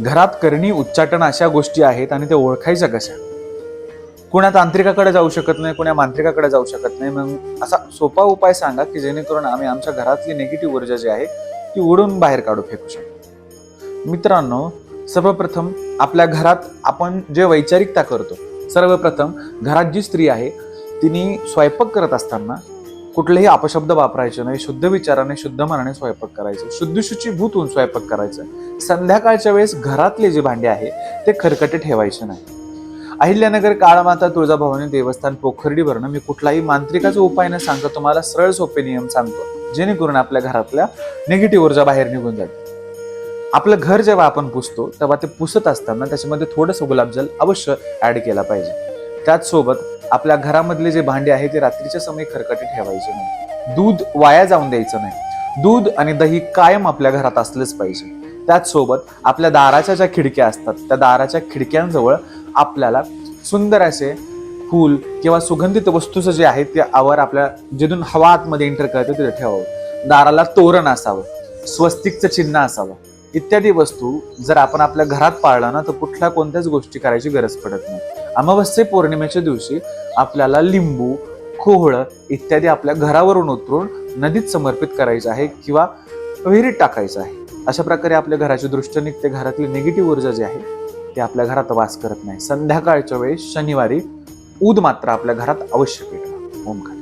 घरात करणी उच्चाटन अशा गोष्टी आहेत आणि ते ओळखायच्या कशा? कुणा तांत्रिकाकडे जाऊ शकत नाही कुणा मांत्रिकाकडे जाऊ शकत नाही. मग असा सोपा उपाय सांगा की जेणेकरून आम्ही आमच्या घरातली निगेटिव्ह ऊर्जा जी आहे ती उडून बाहेर काढू फेकू शकतो मित्रांनो सर्वप्रथम आपल्या घरात आपण जे वैचारिकता करतो सर्वप्रथम घरात जी स्त्री आहे तिने स्वयंपाक करत असताना कुठलेही अपशब्द वापरायचे नाही शुद्ध विचाराने शुद्ध मनाने स्वयंपाक करायचं. शुद्ध शुचीभूत होऊन स्वयंपाक करायचं. संध्याकाळच्या वेळेस घरातले जे भांडे आहे ते खरकटे ठेवायचे नाही. अहिल्यानगर काळमाता तुळजाभवानी देवस्थान पोखर्डी भरणं मी कुठलाही मांत्रिकाचा उपाय न सांगतो तुम्हाला सरळ सोपे नियम सांगतो. जेणेकरून आपल्या घरातल्या निगेटिव्ह ऊर्जा बाहेर निघून जाते आपलं घर जेव्हा आपण पुसतो तेव्हा ते पुसत असताना त्याच्यामध्ये थोडंसं गुलाबजल अवश्य ॲड केला पाहिजे. त्याचसोबत आपल्या घरामधले जे भांडे आहे ते रात्रीच्या समय खरकटे ठेवायचे नाही. दूध वाया जाऊन द्यायचं नाही. दूध आणि दही कायम आपल्या घरात असलंच पाहिजे. त्याचसोबत आपल्या दाराच्या ज्या खिडक्या असतात त्या दाराच्या खिडक्यांजवळ आपल्याला सुंदर असे फूल किंवा सुगंधित वस्तूचं जे आहे ते आवर आपल्या जिथून हवा आतमध्ये एंटर करते तिथे ठेवावं. दाराला तोरण असावं स्वस्तिकचं चिन्ह असावं. इत्यादी वस्तू जर आपण आपल्या घरात पाळला ना तर कुठल्या कोणत्याच गोष्टी करायची गरज पडत नाही. अमावस्ये पौर्णिमेच्या दिवशी आपल्याला लिंबू कोहळ इत्यादी आपल्या घरावरून उतरून नदीत समर्पित करायचं आहे किंवा विहिरीत टाकायचं आहे. अशा प्रकारे आपल्या घराची दृष्ट निघते. घरातली निगेटिव्ह ऊर्जा जी आहे ती आपल्या घरात वास करत नाही. संध्याकाळच्या वेळेस शनिवारी ऊद मात्र आपल्या घरात अवश्य पेटवा. ओमकार